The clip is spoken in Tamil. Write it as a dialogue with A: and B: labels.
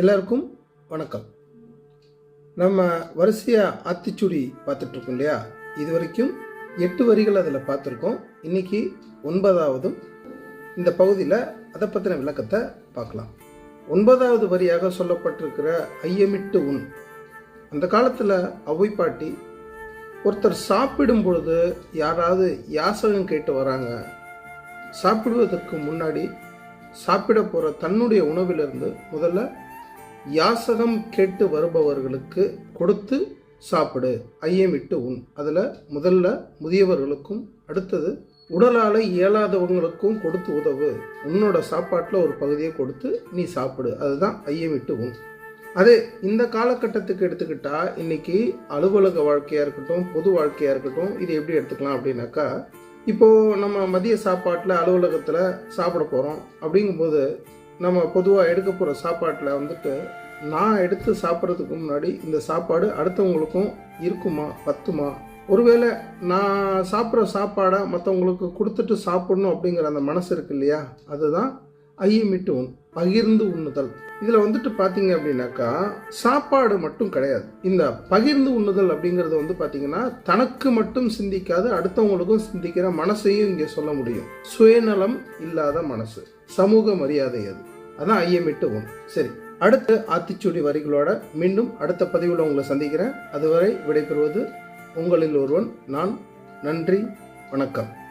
A: எல்லாருக்கும் வணக்கம். நம்ம வரிசையாக ஆத்திச்சூடி பார்த்துட்ருக்கோம் இல்லையா? இது வரைக்கும் எட்டு வரிகள் அதில் பார்த்துருக்கோம். இன்றைக்கி ஒன்பதாவதும் இந்த பகுதியில் அதை பற்றின விளக்கத்தை பார்க்கலாம். ஒன்பதாவது வரியாக சொல்லப்பட்டிருக்கிற ஐயமிட்டு உண் அந்த காலத்தில் அவ்வை பாட்டி ஒருத்தர் சாப்பிடும் பொழுது யாராவது யாசகம் கேட்டு வராங்க. சாப்பிடுவதற்கு முன்னாடி சாப்பிட போகிற தன்னுடைய உணவிலிருந்து முதல்ல யாசகம் கேட்டு வருபவர்களுக்கு கொடுத்து சாப்பிடு ஐயமிட்டு உண். அதில் முதல்ல முதியவர்களுக்கும் அடுத்தது உடலால் இயலாதவங்களுக்கும் கொடுத்து உதவு. உன்னோட சாப்பாட்டில் ஒரு பகுதியை கொடுத்து நீ சாப்பிடு அதுதான் ஐயமிட்டு உண். அதே இந்த காலகட்டத்துக்கு எடுத்துக்கிட்டால் இன்னைக்கு அலுவலக வாழ்க்கையாக இருக்கட்டும் பொது வாழ்க்கையாக இருக்கட்டும் இது எப்படி எடுத்துக்கலாம் அப்படின்னாக்கா இப்போது நம்ம மதிய சாப்பாட்டில் அலுவலகத்தில் சாப்பிட போகிறோம் அப்படிங்கும்போது நம்ம பொதுவாக எடுக்க போகிற சாப்பாட்டில் வந்துட்டு நான் எடுத்து சாப்பிட்றதுக்கு முன்னாடி இந்த சாப்பாடு அடுத்தவங்களுக்கும் இருக்குமா? பத்துமா? ஒருவேளை நான் சாப்பிட்ற சாப்பாடை மற்றவங்களுக்கு கொடுத்துட்டு சாப்பிடணும் அப்படிங்கிற அந்த மனசு இருக்கு இல்லையா? அதுதான் ஐயமிட்டு உண் பகிர்ந்து உண்ணுதல். இதில் வந்துட்டு பார்த்தீங்க அப்படின்னாக்கா சாப்பாடு மட்டும் கிடையாது. இந்த பகிர்ந்து உண்ணுதல் அப்படிங்கிறது வந்து பார்த்தீங்கன்னா தனக்கு மட்டும் சிந்திக்காது அடுத்தவங்களுக்கும் சிந்திக்கிற மனசையும் இங்கே சொல்ல முடியும். சுயநலம் இல்லாத மனசு. சமூக மரியாதை அது. அதான் ஐயமிட்டு உண் சரி அடுத்து ஆத்திச்சூடி வரிகளோட மீண்டும் அடுத்த பதிவில் உங்களை சந்திக்கிறேன். அதுவரை விடைபெறுவது உங்களில் ஒருவன் நான். நன்றி வணக்கம்.